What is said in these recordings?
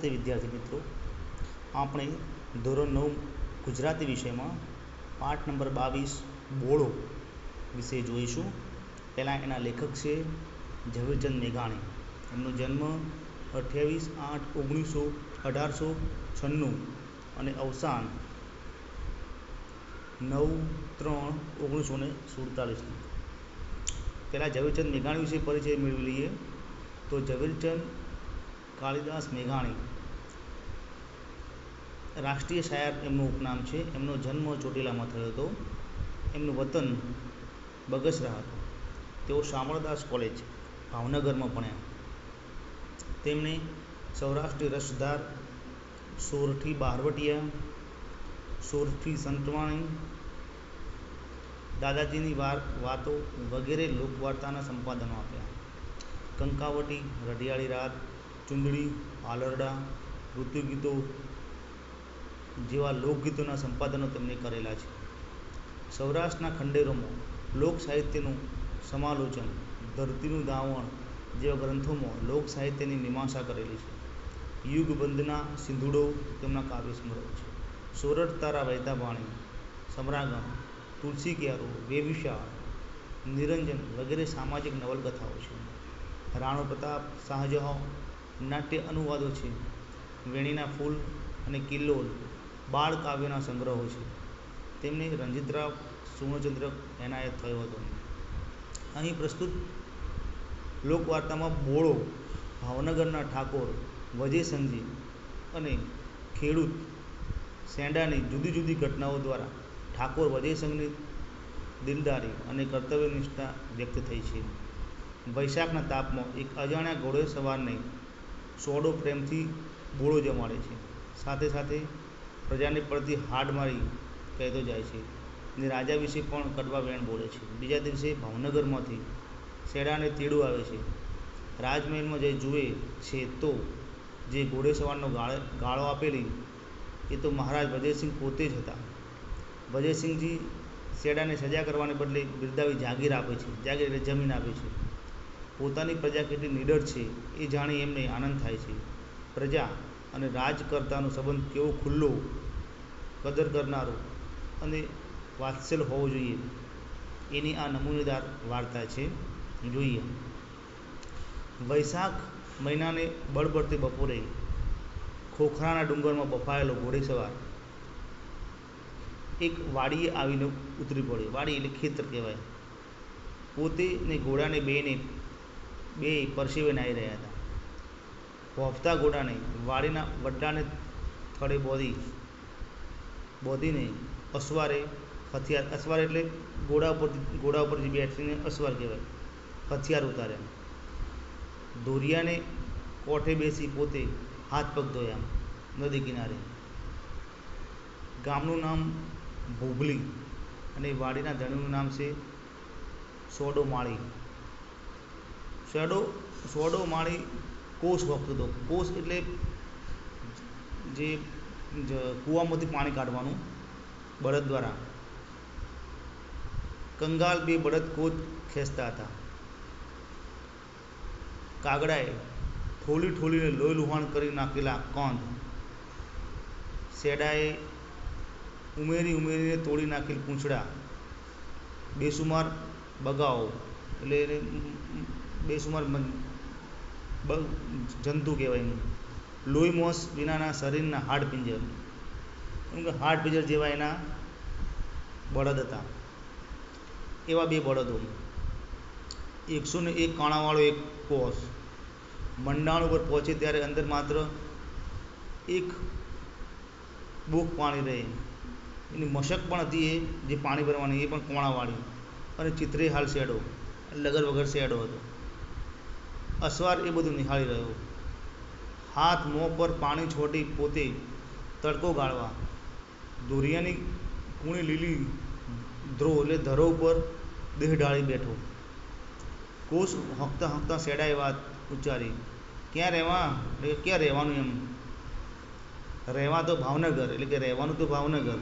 તે વિદ્યાર્થી મિત્રો, આપણે ધોરણ નવ ગુજરાતી વિષયમાં પાઠ નંબર બાવીસ બોળો વિશે જોઈશું. પહેલાં એના લેખક છે ઝવેરચંદ મેઘાણી. એમનો જન્મ અઠ્યાવીસ આઠ ઓગણીસો અઢારસો છન્નું અને અવસાન નવ ત્રણ ઓગણીસો ને સુડતાલીસનું પહેલાં ઝવેરચંદ મેઘાણી વિશે પરિચય મેળવી લઈએ. તો ઝવેરચંદ કાળીદાસ મેઘાણી રાષ્ટ્રીય શાયર એમનું ઉપનામ છે. એમનો જન્મ ચોટીલામાં થયો હતો. એમનું વતન બગસરા હતું. તેઓ શામળદાસ કોલેજ, ભાવનગરમાં ભણ્યા. તેમણે સૌરાષ્ટ્રીય રસધાર, સોરઠી બહારવટિયા સોરઠી સંતવાણી, દાદાજીની વાર વાતો વગેરે લોકવાર્તાના સંપાદનો આપ્યા. કંકાવટી, રઢિયાળી રાત, ચૂંદડી, આલરડા, ઋતુગીતો જેવા લોકગીતોના સંપાદનો તેમણે કરેલા છે. સૌરાષ્ટ્રના ખંડેરોમાં, લોક સાહિત્યનું સમાલોચન, ધરતીનું દાવણ જેવા ગ્રંથોમાં લોક સાહિત્યની મીમાંસા કરેલી છે. યુગબંધના સિંધુડો તેમના કાવ્ય સંગ્રહ છે. સોરઠ તારા વહેતા સમરાગમ, તુલસી ક્યારો, વેવિશાળ, નિરંજન વગેરે સામાજિક નવલકથાઓ છે. રાણો પ્રતાપ, શાહજહાં, નાટ્ય અનુવાદો છે. વેણીના ફૂલ અને કિલ્લોલ બાળ કાવ્યના સંગ્રહો છે. તેમને રંજીતરાવ સુવર્ણચંદ્રક એનાયત થયો હતો. અહીં પ્રસ્તુત લોકવાર્તામાં બોળો, ભાવનગરના ઠાકોર વજેસંઘજી અને ખેડૂત સેંડાની જુદી જુદી ઘટનાઓ દ્વારા ઠાકોર વજયસંઘની દિલદારી અને કર્તવ્યનિષ્ઠા વ્યક્ત થઈ છે. વૈશાખના તાપમાં એક અજાણ્યા ઘોડે સવારને સોડો પ્રેમથી બોળો જમાડે છે. સાથે સાથે પ્રજાને પડતી હાડ મારી કહેતો જાય છે. અને રાજા વિશે પણ કડવા વેણ બોલે છે. બીજા દિવસે ભાવનગરમાંથી શેડાને તેડું આવે છે. રાજમહેલમાં જે જુએ છે તો જે ઘોડેસવારનો ગાળો આપેલી એ તો મહારાજ ભજયસિંહ પોતે જ હતા. ભજયસિંહજી શેડાને સજા કરવાને બદલે બિરદાવી જાગીર આપે છે. જાગીર એટલે જમીન આપે છે. પોતાની પ્રજા કેટલી નીડર છે એ જાણી એમને આનંદ થાય છે. પ્રજા અને રાજકર્તાનો સંબંધ કેવો ખુલ્લો કદર કરનારો અને વાત્સલ હોવો જોઈએ. એની આ નમૂનેદાર વાર્તા છે. જોઈએ. વૈશાખ મહિનાને બળબડતી બપોરે ખોખરાના ડુંગરમાં બફાયેલો ઘોડેસવાર એક વાડીએ આવીને ઉતરી પડ્યો. વાડી એટલે ખેતર કહેવાય. પોતે ને ઘોડાને બેને બે પરસેવે નાહી રહ્યા હતા. ભોંફતા ઘોડાને વાડીના વડલાને થડે બોધી બોધીને અસવારે, હથિયાર, અસવાર એટલે ઘોડા ઉપર ઘોડા ઉપરથી બેસીને અસવાર કહેવાય. હથિયાર ઉતાર્યા દોરિયાને કોઠે બેસી પોતે હાથ પગ ધોયા નદી કિનારે. ગામનું નામ ભોગલી અને વાડીના ધણીનું નામ છે સોડો માળી. સોડો સોડો માળી કોષ વખતો હતો કોષ એટલે જે કૂવામાંથી પાણી કાઢવાનું બળદ દ્વારા. કંગાલ બે બળદ કોચ ખેંચતા હતા. કાગડાએ ઠોલી ઠોલીને લોહી લુહાણ કરી નાખેલા કંદ. શેડાએ ઉમેરી ઉમેરીને તોડી નાખેલ પૂંછડા. બેસુમાર બગાઓ એટલે એને બેસુમાર જંતુ કહેવાય એનું. લોહી મોસ વિનાના શરીરના હાડપિંજર એમ કે હાડપિંજર જેવા એના બળદ હતા. એવા બે બળદો. એકસો ને એક કાણાવાળો એક કોસ મંડાણ ઉપર પહોંચે ત્યારે અંદર માત્ર એક બુક પાણી રહે. એની મશક પણ હતી એ, જે પાણી ભરવાની, એ પણ કોણાવાળી. અને ચિત્રે હાલ શેડો લગર વગર શેડો હતો. અસવાર એ બધું નિહાળી રહ્યો. હાથ મોં પર પાણી છોડી પોતે તડકો ગાળવા. દોરિયાની કૂણી લીલી ધ્રો એટલે ધરો ઉપર દેહ ઢાળી બેઠો. કોષ હંકતા હંકતા શેડાએ વાત ઉચ્ચારી. ક્યાં રહેવા? એટલે ક્યાં રહેવાનું એમ? રહેવા તો ભાવનગર, એટલે કે રહેવાનું તો ભાવનગર.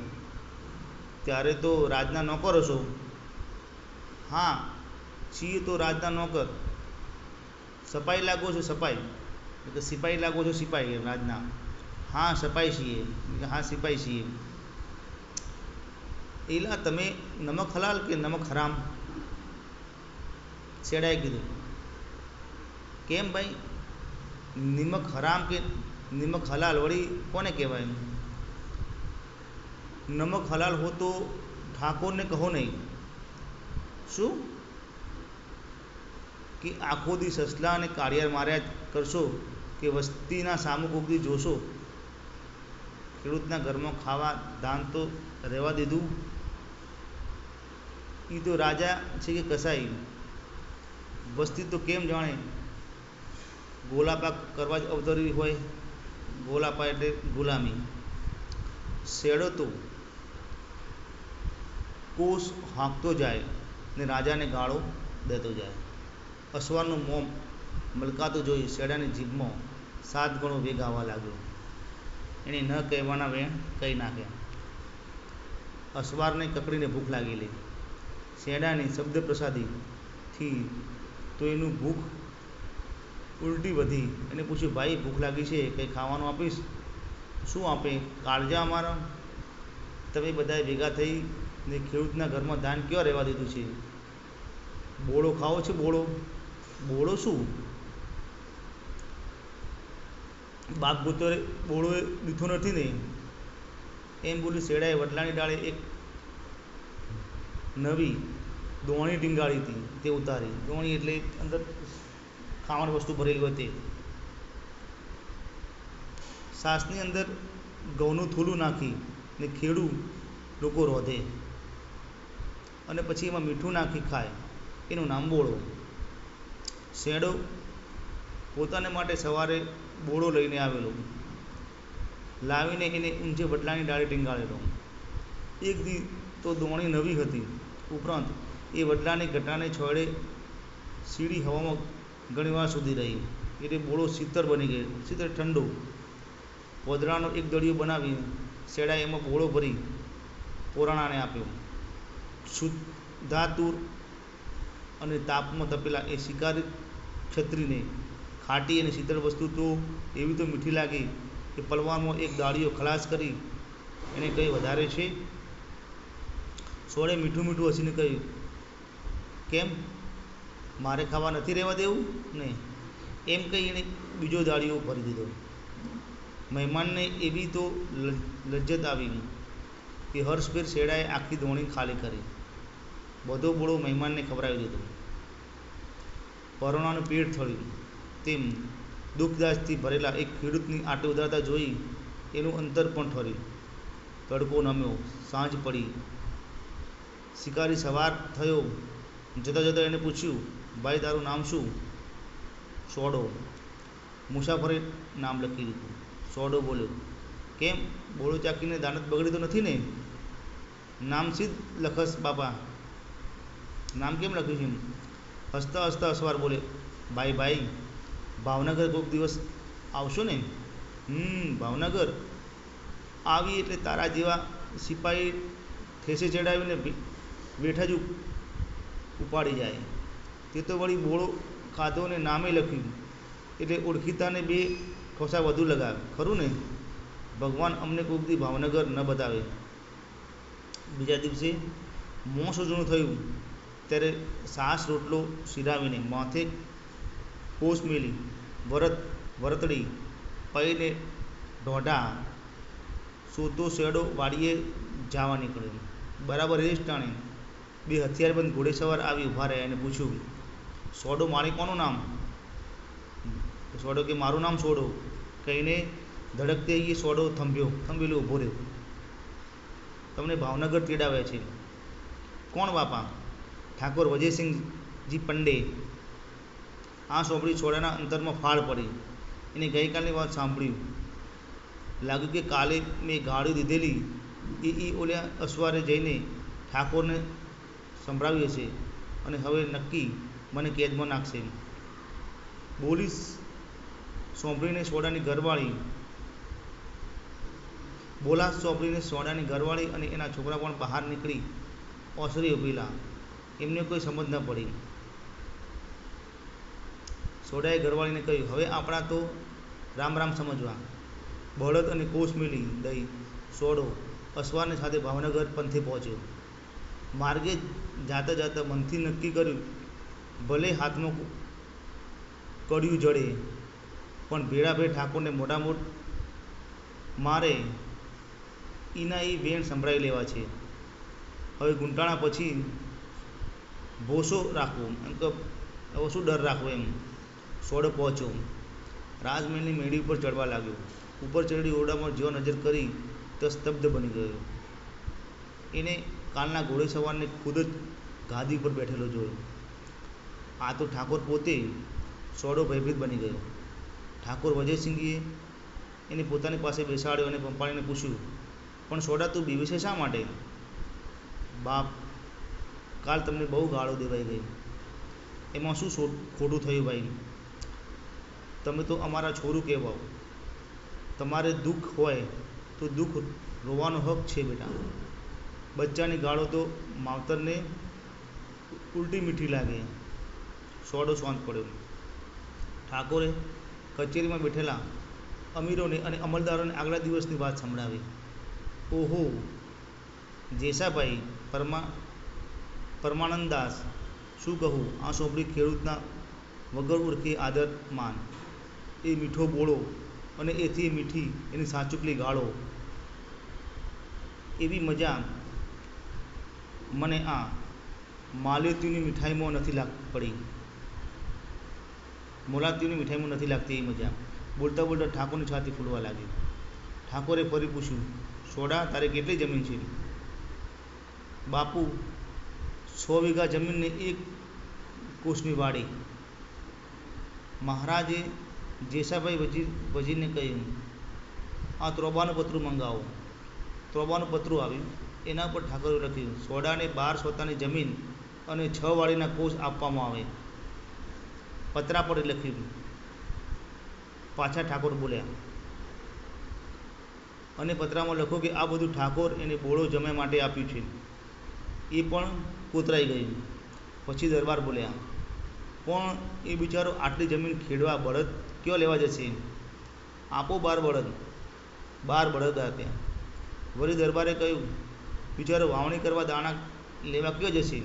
ત્યારે તો રાજના નોકર હશો. હા, છીએ તો રાજના નોકર. સપાઈ લાગો છો સપાઈ. કે સિપાહી લાગો છો સિપાહી રાજના હા, સપાઈ છીએ. હા સિપાહી છીએ. એલા, તમે નમક હલાલ કે નમક હરામ? શેડાએ કીધું. કેમ ભાઈ? નિમક હરામ કે નિમક હલાલ વળી કોને કહેવાય નમક હલાલ હો તો ઠાકોરને કહો નહીં. શું? કે આખો દિવસ સસલા અને કાળિયાર માર્યા કરશો? કે વસ્તીના સામુક કોકદી જોશો. ખેડૂતના ઘરમાં ખાવા, દાન તો રહેવા દીધું. એ તો રાજા છે કે કસાઈ? વસ્તી તો કેમ જાણે? ગોલાપા કરવા જ અવતરવી હોય. ગોલાપા એટલે ગુલામી. શેડો તો કોષ હાંકતો જાય ને રાજાને ગાળો દેતો જાય. અસવારનું મોમ મલકાતું જોઈ શેડાની જીભમાં. સાત ગણો વેગ આવવા લાગ્યો. એણે ન કહેવાના વેણ કહી નાખ્યા. અસવારને કકડીને ભૂખ લાગેલી શેડાની શબ્દ પ્રસાદીથી તો એનું ભૂખ ઉલટી વધી. એને પૂછ્યું, ભાઈ, ભૂખ લાગી છે, કંઈ ખાવાનું આપીશ? શું આપે? કાળજા અમારા? તમે બધાએ ભેગા થઈ ને ખેડૂતના ઘરમાં ધાન ક્યાં રહેવા દીધું છે? બોળો ખાવો છે બોળો? બોળો શું? બાપ ગોતરે બોળોએ દીધો નથી ને એમ. બોલી શેડાએ વડલાની ડાળે એક નવી દોણી ટીંગાળી હતી, તે ઉતારી. દોણી એટલે અંદર ખાવાની વસ્તુ ભરેલી હોય તે. સાસની અંદર ઘઉંનું થૂલું નાખી ને ખેડૂ લોકો રોધે. અને પછી એમાં મીઠું નાખી ખાય. એનું નામ બોળો. શેડો પોતાને માટે સવારે બોળો લઈને આવેલો. લાવીને એને ઊંચે વડલાની ડાળે ટીંગાળેલો. એક દી તો દોણી નવી હતી. ઉપરાંત એ વડલાની ઘટાને છોડે સીડી હવામાં ઘણીવાર સુધી રહી. એટલે બોળો શીતળ બની ગયો. શીતળ ઠંડો. પોદરાનો એક દળિયો બનાવી શેડાએ એમાં બોળો ભરી પોરાણાને આપ્યો. શુદ્ધાતુર અને તાપમાં તપેલા એ શિકારી ક્ષત્રિને ખાટી અને શીતળ વસ્તુ તો એવી તો મીઠી લાગી કે પલવામાં એક દાળીઓ ખલાસ કરી એને કંઈ વધારે છે? સોળે મીઠું મીઠું હસીને કહ્યું, કેમ? મારે ખાવા નથી રહેવા દેવું? ને એમ કહી એણે બીજો દાળીઓ ભરી દીધો. મહેમાનને એવી તો લજ્જત આવી કે હર્ષભેર શેડાએ આખી ધોણી ખાલી કરી. બધો બોળો મહેમાનને ખવડાવી દીધો. પરોણાનું પેટ થળ્યું તેમ દુઃખદાસથી ભરેલા એક ખેડૂતની આટે ઉદારતા જોઈ એનું અંતર પણ ઠર્યું તડકો નમ્યો, સાંજ પડી. શિકારી સવાર થયો. જતાં જતાં એને પૂછ્યું, ભાઈ, તારું નામ શું? સોડો. મુસાફરે નામ લખી દીધું. સોડો બોલ્યો, કેમ? બોળો ચાકીને દાનત બગડી તો નથી ને? નામ સીધ લખસ, બાપા. નામ કેમ લખ્યું છે હસતા હસતા અસવાર બોલે, ભાઈ ભાઈ ભાવનગર કોઈક દિવસ આવશો ને? હમ, ભાવનગર. આવી એટલે તારા જેવા સિપાહી ઠેસે ચડાવીને બેઠા જ ઉપાડી જાય. તે તો વળી બોળો ખાધો ને નામે લખ્યું. એટલે ઓળખીતાને બે ઠોસા વધુ લગાવે. ખરું ને? ભગવાન અમને કોઈક દી ભાવનગર ન બતાવે. બીજા દિવસે મોં સોજણું થયું. ત્યારે સાસ રોટલો સિરાવીને માથે પોસ મેલી, વરત, વરતડી, પૈને ઢોઢા સોતો શેડો વાડીએ જવા નીકળ્યો બરાબર એ જ ટાણે બે હથિયારબંધ ઘોડેસવાર આવી ઊભા રહ્યા અને પૂછ્યું સોડો મારી કોનું નામ? સોડો કે, મારું નામ સોડો. કહીને ધડકતે એ સોડો થંભ્યો, થંભેલો ઊભો રહ્યો. તમને ભાવનગર તેડાવે છે. કોણ બાપા? ઠાકોર વજયસિંહજી પંડે. આ સોંપડી છોડ્યાના અંતરમાં ફાળ પડી. એને ગઈકાલની વાત સાંભળ્યું. લાગ્યું કે કાલે મેં ગાડી દીધેલી. એ એ ઓલ્યા અસવારે જઈને ઠાકોરને સંભળાવી હશે અને હવે નક્કી મને કેદમાં નાખશે. બોલીસ સોંપડીને સોડાની ઘરવાળી. બોલા સોંપડીને સોડાની ઘરવાળી અને એના છોકરા પણ બહાર નીકળી. ઓસરી ઉભેલા. એમને કોઈ સમજ ન પડી. સોડાએ ઘરવાળીને કહ્યું, હવે આપણા તો રામ રામ સમજવા. બળદ અને કોષ મેળી દઈ સોડો અસવારને સાથે ભાવનગર પંથે પહોંચ્યો. માર્ગે જાતા જાતા મનથી નક્કી કર્યું, ભલે હાથમાં કડ્યું જડે, પણ ભેળાભેર ઠાકોરને મોટા મોટ મારે એના એ વેણ સંભળાવી લેવા છે. હવે ગુંટાણા પછી ભોસો રાખવો, એમ તો હવે શું ડર રાખવો એમ. સોડે પહોંચ્યો. રાજમહેલની મેળી ઉપર ચડવા લાગ્યો. ઉપર ચડી ઓરડામાં જો નજર કરી તો સ્તબ્ધ બની ગયો. એને કાલના ઘોડે સવારને ખુદ જ ગાદી ઉપર બેઠેલો જોયો. આ તો ઠાકોર પોતે સોડો ભયભીત બની ગયો. ઠાકોર વજયસિંહજીએ એને પોતાની પાસે બેસાડ્યો અને પંપાળીને પૂછ્યું, પણ સોડા, તું બીવે છે શા માટે? બાપ, કાલ તમને બહુ ગાળો દેવાઈ ગઈ. એમાં શું ખોટું થયું ભાઈ? તમે તો અમારા છોરું કહેવાઓ તમારે દુઃખ હોય તો દુઃખ રોવાનો હક છે બેટા. બચ્ચાની ગાળો તો માવતરને ઉલટી મીઠી લાગે. સોડો શાંત પડ્યો. ઠાકોરે કચેરીમાં બેઠેલા અમીરોને અને અમલદારોને આગલા દિવસની વાત સંભળાવી. ઓહો, જેસાભાઈ પરમા, પરમાનંદ દાસ, શું કહું? આ સોંપડી ખેડૂતના વગર ઓળખી આદર માન. એ મીઠો બોળો અને એથી મીઠી એની સાચુકલી ગાળો. એવી મજા મને આ માલ્યોતીની મીઠાઈમાં નથી લાગ, પડી. મોલાતીઓની મીઠાઈમાં નથી લાગતી એ મજા. બોલતા બોલતા ઠાકોરની છાતી ફૂલવા લાગી. ઠાકોરે ફરી પૂછ્યું, સોડા, તારે કેટલી જમીન છે? બાપુ, સો વીઘા જમીનને એક કોષની વાડી. મહારાજે જેસાભાઈ વજીર વજીરને કહ્યું, આ ત્રોબાનું પત્રું મંગાવો. ત્રોબાનું પત્રું આવ્યું. એના પર ઠાકોરે લખ્યું, સોડાને બાર સોતાની જમીન અને છ વાળીના કોષ આપવામાં આવે. પતરા પર લખ્યું. પાછા ઠાકોર બોલ્યા, અને પત્રામાં લખો કે આ બધું ઠાકોર એને બોળો જમે માટે આપ્યું છે. એ પણ કોતરાઈ ગયું. પછી દરબાર બોલ્યા, પણ એ બિચારો આટલી જમીન ખેડવા બળદ કયો લેવા જશે? આપો બાર બળદ. બાર બળદ આપ્યા વળી દરબારે કહ્યું બિચારો વાવણી કરવા દાણા લેવા કયો જશે?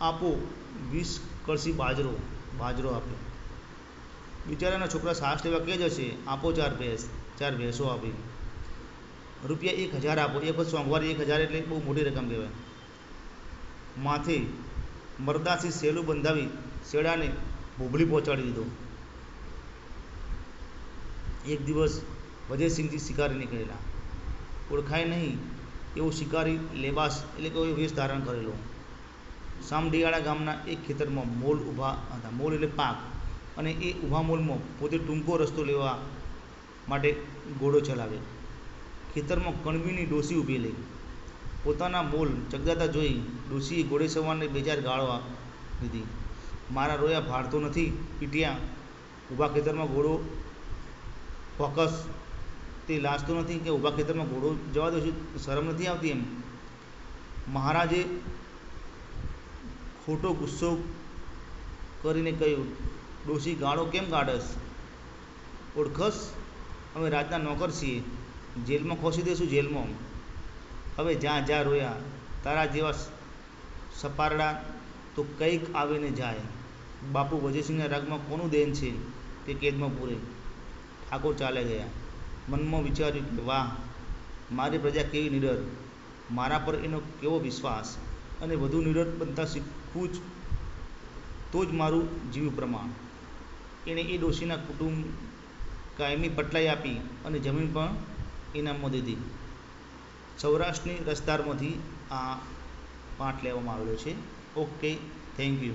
આપો વીસ કળશી બાજરો બાજરો આપ્યો બિચારાના છોકરા સાસ લેવા કે જશે? આપો ચાર ભેંસ, ચાર ભેંસો આપી. રૂપિયા એક હજાર આપો. એક વખત સોમવારે એક હજાર એટલે બહુ મોટી રકમ કહેવાય. માથે મરદાથી સેલું બંધાવી શેડાને ભોબલી પહોંચાડી દીધો. એક દિવસ વજયસિંહજી શિકારી નીકળેલા. ઓળખાય નહીં એવો શિકારી લેબાસ એટલે કે વેશ ધારણ કરેલો. સામડિયાળા ગામના એક ખેતરમાં મોલ ઊભા હતા. મોલ એટલે પાક. અને એ ઊભા મોલમાં પોતે ટૂંકો રસ્તો લેવા માટે ઘોડો ચલાવે. ખેતરમાં કણબીની ડોસી ઊભેલી પોતાના મોલ ચગદાતા જોઈ ડોશીએ ઘોડે સવારને બે ચાર ગાળો દીધી. મારા રોયા ભાળતો નથી, પીટ્યા. ઊભા ખેતરમાં ઘોડો ફોકસ તે લાજતો નથી કે ઊભા ખેતરમાં ઘોડો જવા દો શરમ નથી આવતી એમ. મહારાજે ખોટો ગુસ્સો કરીને કહ્યું, ડોશી ગાળો કેમ કાઢસ? ઓળખસ? અમે રાજના નોકર છીએ. જેલમાં ખોસી દઈશું જેલમાં. હવે જ્યાં જ્યાં રોયા. તારા જેવા સપારડા તો કંઈક આવીને જાય. બાપુ વજયસિંહના રાગમાં કોનું દેન છે તે કેદમાં પૂરે? ઠાકોર ચાલે ગયા મનમાં વિચાર્યું કે, વાહ, મારી પ્રજા કેવી નિડર. મારા પર એનો કેવો વિશ્વાસ. અને વધુ નિડર બનતા શીખવું જ તો જ મારું જીવ પ્રમાણ. એણે એ ડોશીના કુટુંબ કાયમી પટલાઈ આપી અને જમીન પણ ઇનામમાં દીધી. સૌરાષ્ટ્રની રસદારમાંથી આ પાઠ લેવામાં આવેલો છે. Okay, thank you.